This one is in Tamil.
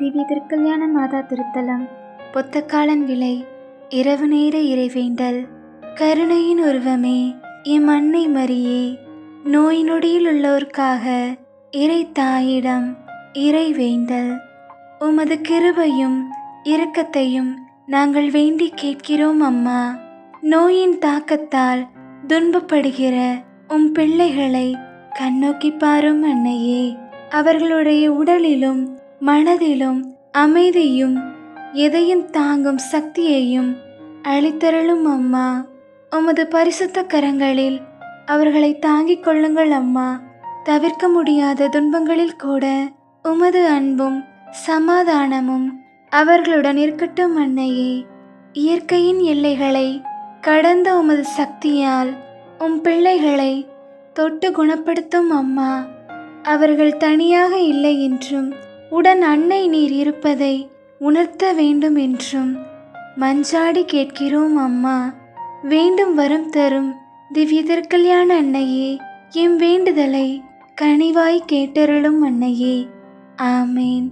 திவ்ய திருக்கல்யாண மாதா திருத்தலம். பொத்தக்காலன் விலை இரவு நேர இறைவேண்டல் கருணையின் உருவமே எம் அன்னை மரியே நோய் நொடியில் உள்ளோர்க்காக இறை தாயிடம் இறை வேண்டல். உமது கிருபையும் இரக்கத்தையும் நாங்கள் வேண்டி கேட்கிறோம் அம்மா. நோயின் தாக்கத்தால் துன்பப்படுகிற உம் பிள்ளைகளை கண்ணோக்கி பாரும் அன்னையே அவர்களுடைய உடலிலும் மனதிலும் அமைதியும் எதையும் தாங்கும் சக்தியையும் அளித்தருளும் அம்மா. உமது பரிசுத்த கரங்களில் அவர்களை தாங்கிக் கொள்ளுங்கள் அம்மா. தவிர்க்க முடியாத துன்பங்களில் கூட உமது அன்பும் சமாதானமும் அவர்களுடன் இருக்கட்டும் அன்னையே. இயற்கையின் எல்லைகளை கடந்த உமது சக்தியால் உம் பிள்ளைகளை தொட்டு குணப்படுத்தும் அம்மா. அவர்கள் தனியாக இல்லை என்றும் உடன் அன்னை நீர் இருப்பதை உணர்த்த வேண்டும் என்றும் மஞ்சாடி கேட்கிறோம் அம்மா. வேண்டும் வரம் தரும் திவ்ய திருக்கல்யாண அன்னையே எம் வேண்டுதலை கனிவாய் கேட்டருளும் அன்னையே. ஆமேன்.